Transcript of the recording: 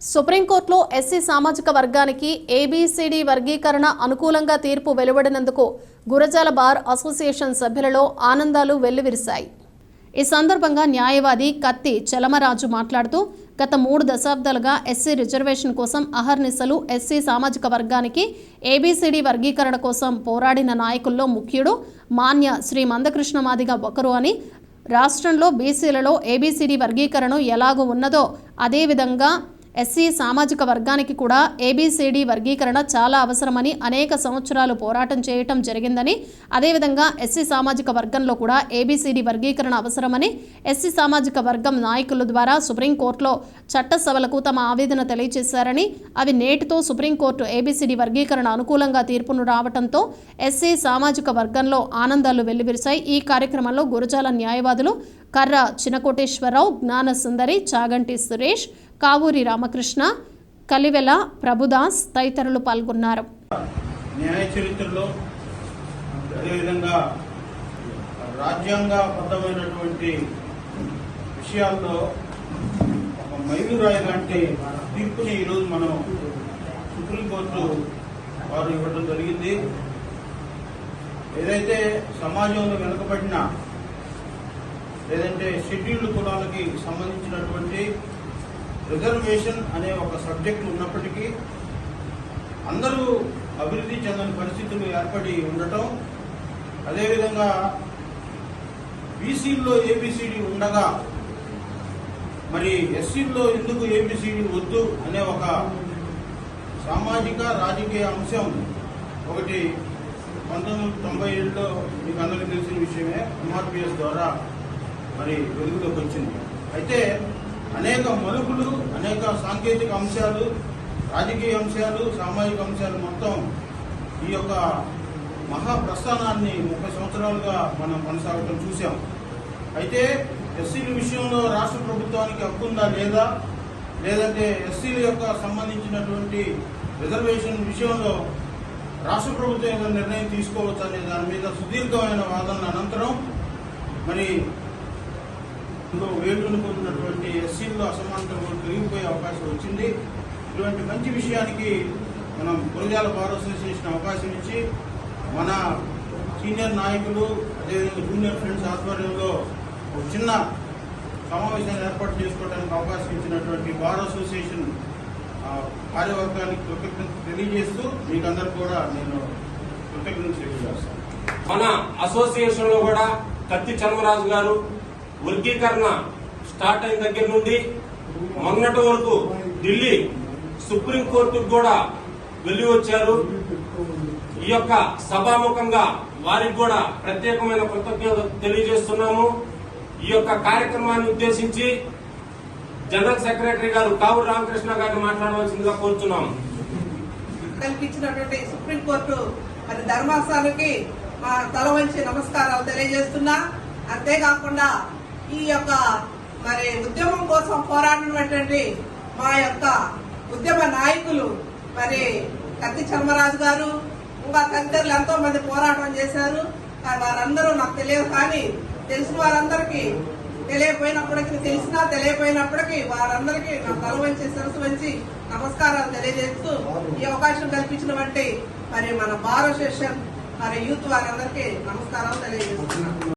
సుప్రీంకోర్టులో ఎస్సీ సామాజిక వర్గానికి ఏబీసీడీ వర్గీకరణ అనుకూలంగా తీర్పు వెలువడినందుకు గురజాల బార్ అసోసియేషన్ సభ్యులలో ఆనందాలు వెల్లువిరిశాయి. ఈ సందర్భంగా న్యాయవాది కత్తి చలమరాజు మాట్లాడుతూ గత మూడు దశాబ్దాలుగా ఎస్సీ రిజర్వేషన్ కోసం అహర్నిశలు ఎస్సీ సామాజిక వర్గానికి ఏబీసీడీ వర్గీకరణ కోసం పోరాడిన నాయకుల్లో ముఖ్యుడు మాన్య శ్రీ మందకృష్ణ మాదిగా ఒకరు అని రాష్ట్రంలో బీసీలలో ఏబీసీడీ వర్గీకరణ ఎలాగూ ఉన్నదో అదేవిధంగా ఎస్సీ సామాజిక వర్గానికి కూడా ఏబీసీడీ వర్గీకరణ చాలా అవసరమని అనేక సంవత్సరాలు పోరాటం చేయటం జరిగిందని అదేవిధంగా ఎస్సీ సామాజిక వర్గంలో కూడా ఏబీసీడీ వర్గీకరణ అవసరమని ఎస్సీ సామాజిక వర్గం నాయకుల ద్వారా సుప్రీంకోర్టులో చట్టసభలకు తమ ఆవేదన తెలియజేశారని అవి నేటితో సుప్రీంకోర్టు ఏబీసీడీ వర్గీకరణ అనుకూలంగా తీర్పును రావడంతో ఎస్సీ సామాజిక వర్గంలో ఆనందాలు వెల్లివిరిశాయి. ఈ కార్యక్రమంలో గురజాల న్యాయవాదులు కర్ర చినకోటేశ్వరరావు జ్ఞాన సుందరి చాగంటి సురేష్ కావూరి రామకృష్ణ కలివెల ప్రభుదాస్ తదితరులు పాల్గొన్నారు. న్యాయ చరిత్రలో అదేవిధంగా రాజ్యాంగబద్ధమైనటువంటి విషయాల్లో ఒక మైలురాయి లాంటి తీర్పుని ఈరోజు మనం సుప్రీంకోర్టు వారు ఇవ్వడం జరిగింది. ఏదైతే సమాజంలో వెనుకబడిన లేదంటే షెడ్యూల్డ్ కులాలకి సంబంధించినటువంటి రిజర్వేషన్ అనే ఒక సబ్జెక్ట్ ఉన్నప్పటికీ అందరూ అభివృద్ధి చెందని పరిస్థితులు ఏర్పడి ఉండటం అదేవిధంగా బీసీల్లో ఏబిసిడి ఉండగా మరి ఎస్సీల్లో ఎందుకు ఏబిసిడి వద్దు అనే ఒక సామాజిక రాజకీయ అంశం ఒకటి పంతొమ్మిది వందల తొంభై ఏడులో మీకు అందరికీ తెలిసిన విషయమే ఎంఆర్పిఎస్ ద్వారా మరి వెలుగులోకి వచ్చింది అయితే అనేక మలుపులు అనేక సాంకేతిక అంశాలు రాజకీయ అంశాలు సామాజిక అంశాలు మొత్తం ఈ యొక్క మహా ప్రస్థానాన్ని ముప్పై సంవత్సరాలుగా మనం కొనసాగడం చూసాం అయితే ఎస్సీల విషయంలో రాష్ట్ర ప్రభుత్వానికి హక్కు ఉందా లేదా? లేదంటే ఎస్సీల యొక్క సంబంధించినటువంటి రిజర్వేషన్ విషయంలో రాష్ట్ర ప్రభుత్వం ఏదైనా నిర్ణయం తీసుకోవచ్చు అనే దాని మీద సుదీర్ఘమైన వాదనల అనంతరం మరి ఇందులో వేటును పొందినటువంటి ఎస్సీల్లో అసమానతలు పెరిగిపోయే అవకాశం వచ్చింది. ఇటువంటి మంచి విషయానికి మనం గురజాల బార్ అసోసియేషన్ అవకాశం ఇచ్చి మన సీనియర్ నాయకులు అదేవిధంగా జూనియర్ ఫ్రెండ్స్ ఆధ్వర్యంలో ఒక చిన్న సమావేశాన్ని ఏర్పాటు చేసుకోవడానికి అవకాశం ఇచ్చినటువంటి బార్ అసోసియేషన్ కార్యవర్గానికి కృతజ్ఞత తెలియజేస్తూ మీకందరూ కూడా నేను కృతజ్ఞత తెలియజేస్తాను. మన అసోసియేషన్లో కూడా కత్తి చర్మరాజు గారు వర్గీకరణ స్టార్ట్ అయిన దగ్గర నుండి మొన్నటి వరకు ఢిల్లీ సుప్రీంకోర్టుకు కూడా వెళ్ళి వచ్చారు. ఈ యొక్క సభాముఖంగా వారికి కూడా ప్రత్యేకమైన కృతజ్ఞత తెలియజేస్తున్నాము. ఈ యొక్క కార్యక్రమాన్ని ఉద్దేశించి జనరల్ సెక్రటరీ గారు కావు రామకృష్ణ గారిని మాట్లాడవలసిందిగా కోరుతున్నాము కల్పించినటువంటి సుప్రీంకోర్టు మరి ధర్మాసానికి మా తల వంచి నమస్కారాలు తెలియజేస్తున్నా. అంతేకాకుండా ఈ యొక్క మరి ఉద్యమం కోసం పోరాడినటువంటి మా యొక్క ఉద్యమ నాయకులు మరి కత్తి చర్మరాజు గారు ఇంకా తదితరులు ఎంతో మంది పోరాటం చేశారు. వారందరూ నాకు తెలియదు కానీ తెలిసిన వారందరికీ తెలియపోయినప్పటికీ తెలిసినా తెలియపోయినప్పటికీ వారందరికీ నా తల వంచి సరస్సు వంచి నమస్కారాలు తెలియజేస్తూ ఈ అవకాశం కల్పించినటువంటి మరి మన భారత సెషన్ మరి యూత్ వారందరికీ నమస్కారాలు తెలియజేస్తున్నాను.